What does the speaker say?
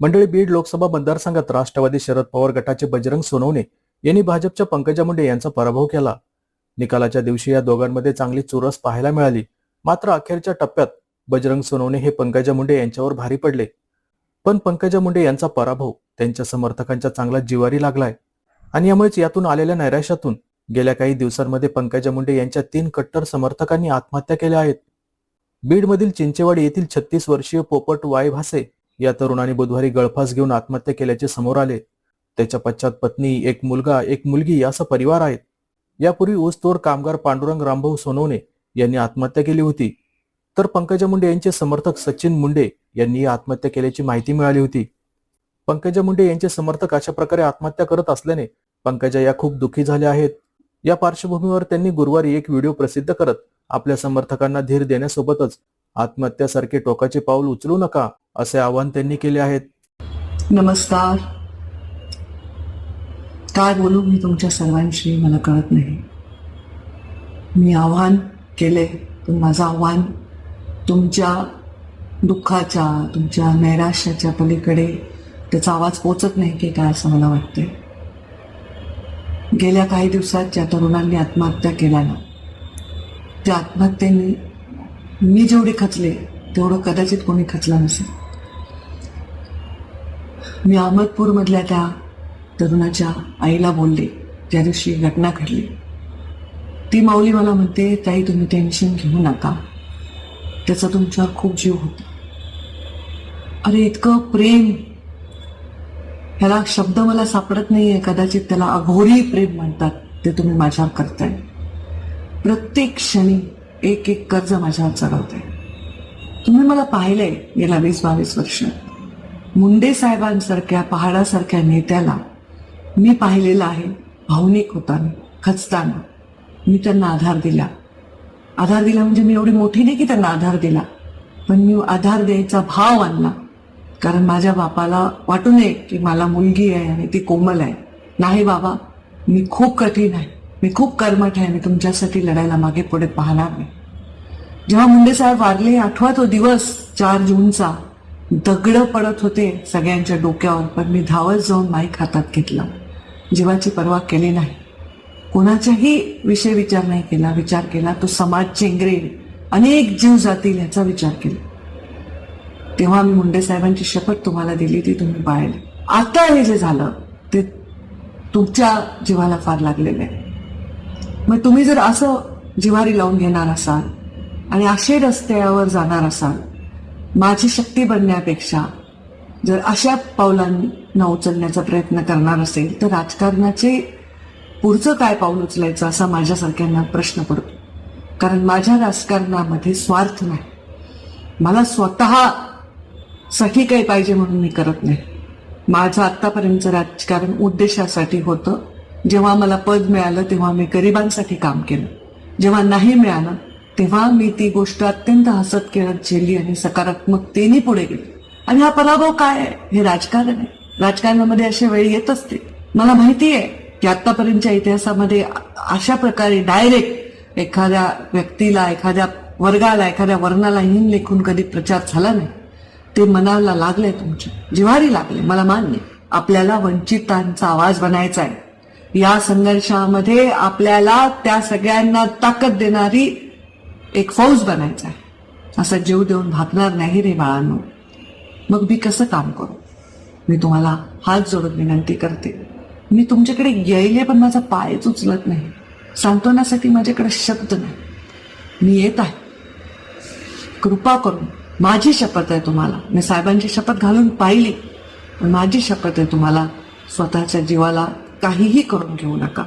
मंडळी बीड लोकसभा मतदारसंघात राष्ट्रवादी शरद पवार गटाचे बजरंग सोनवणे यांनी भाजपच्या पंकजा मुंडे यांचा पराभव केला. निकालाच्या दिवशी या दोघांमध्ये चांगली चुरस पाहायला मिळाली. मात्र अखेरच्या टप्प्यात बजरंग सोनवणे हे पंकजा मुंडे यांच्यावर भारी पडले. पण पंकजा मुंडे यांचा पराभव त्यांच्या समर्थकांच्या चांगला जिवारी लागलाय. आणि यामुळेच यातून आलेल्या नैराश्यातून गेल्या काही दिवसांमध्ये पंकजा मुंडे यांच्या तीन कट्टर समर्थकांनी आत्महत्या केल्या आहेत. बीडमधील चिंचेवाडी येथील छत्तीस वर्षीय पोपट वाय भासे या तरुणाने बुधवारी गळफास घेऊन आत्महत्या केल्याचे समोर आले. त्याच्या पश्चात पत्नी एक मुलगा एक मुलगी असा परिवार आहेत यापूर्वी ऊसतोड कामगार पांडुरंग रामभाऊ सोनवणे यांनी आत्महत्या केली होती. तर पंकजा मुंडे यांचे समर्थक सचिन मुंडे यांनी आत्महत्या केल्याची माहिती मिळाली होती. पंकजा मुंडे यांचे समर्थक अशा प्रकारे आत्महत्या करत असल्याने पंकजा या खूप दुःखी झाल्या आहेत. या पार्श्वभूमीवर त्यांनी गुरुवारी एक व्हिडिओ प्रसिद्ध करत आपल्या समर्थकांना धीर देण्यासोबतच आत्महत्यासारखे टोकाचे पाऊल उचलू नका. असे आवाहन त्यांनी केले आहेत. नमस्कार. काय बोलू मी तुमच्या सर्वांशी मला कळत नाही. मी आव्हान केले पण माझं आव्हान तुमच्या दुःखाच्या तुमच्या नैराश्याच्या पलीकडे त्याचा आवाज पोचत नाही की काय असं मला वाटते गेल्या काही दिवसात ज्या तरुणांनी आत्महत्या केल्या ना त्या आत्महत्येने मी जेवढे खचले तेवढं कदाचित कोणी खचलं नसेल. मी अहमदपूरमधल्या त्या तरुणाच्या आईला बोलले. त्या दिवशी घटना घडली. ती माऊली मला म्हणते ताई तुम्ही टेन्शन घेऊ नका. त्याचा तुमच्यावर खूप जीव होता. अरे इतकं प्रेम. ह्याला शब्द मला सापडत नाहीये. कदाचित त्याला अघोरी प्रेम म्हणतात. ते तुम्ही माझ्यावर करताय. प्रत्येक क्षणी एक एक कर्ज माझ्यावर चढवताय. तुम्ही मला पाहिलंय गेल्या वीस बावीस वर्ष. मुंडे साहेबांसारख्या पहाडासारख्या नेत्याला मी पाहिलेलं आहे भावनिक होताना खचताना. मी त्यांना आधार दिला. आधार दिला म्हणजे मी एवढी मोठी नाही की त्यांना आधार दिला पण मी आधार द्यायचा भाव आणला. कारण माझ्या बापाला वाटू नये की मला मुलगी आहे आणि ती कोमल आहे. नाही बाबा मी खूप कठीण आहे. मी खूप कर्मठ आहे. मी तुमच्यासाठी लढायला मागे पुढे पाहणार नाही. जेव्हा मुंडे साहेब वारले आठवा तो दिवस चार जूनचा दगड पडत होते सगळ्यांच्या डोक्यावर पण मी धावत जाऊन माईक हातात घेतला. जीवाची पर्वा केली नाही. कोणाच्याही विषय विचार नाही केला. विचार केला तो समाज चेंगरेल अनेक जीव जातील याचा विचार केला. तेव्हा मी मुंडे साहेबांची शपथ तुम्हाला दिली ती तुम्ही पाळली. आता हे जे झालं ते तुमच्या जीवाला फार लागलेलं आहे. मग तुम्ही जर असं जिवारी लावून घेणार असाल आणि असे रस्त्यावर जाणार असाल माझी शक्ती बनण्यापेक्षा जर अशा पावलांना उचलण्याचा प्रयत्न करणार असेल तर राजकारणाचे पुढचं काय पाऊल उचलायचं असा माझ्यासारख्यांना प्रश्न पडतो. कारण माझ्या राजकारणामध्ये स्वार्थ नाही. मला स्वतः साठी काही पाहिजे म्हणून मी करत नाही. माझं आत्तापर्यंतचं राजकारण उद्देशासाठी होतं. जेव्हा मला पद मिळालं तेव्हा मी गरिबांसाठी काम केलं. जेव्हा नाही मिळालं तेव्हा मी ती गोष्ट अत्यंत हसत खेळत झेलली आणि सकारात्मकतेने पुढे गेली. आणि हा पराभव काय आहे? हे राजकारण आहे. राजकारणामध्ये अशा वेळी येत असते. मला माहिती आहे की आतापर्यंतच्या इतिहासामध्ये अशा प्रकारे डायरेक्ट एखाद्या व्यक्तीला एखाद्या वर्गाला एखाद्या वर्णाला हिन लेखून कधी प्रचार झाला नाही. ते मनाला लागले तुमच्या. जिव्हारी लागले मला मान्य आपल्याला वंचितांचा आवाज बनायचा आहे. या संघर्षामध्ये आपल्याला त्या सगळ्यांना ताकद देणारी एक फौज बनायचा आहे. असा जीव देऊन भागणार नाही रे बाळांनो. मग मी कसं काम करू? मी तुम्हाला हात जोडून विनंती करते. मी तुमच्याकडे येईले पण माझा पायच उचलत नाही. सांत्वनासाठी माझ्याकडे शब्द नाही. मी येत आहे. कृपा करून माझी शपथ आहे तुम्हाला. मी साहेबांची शपथ घालून पाहिली. पण माझी शपथ आहे तुम्हाला स्वतःच्या जीवाला काहीही करून घेऊ नका.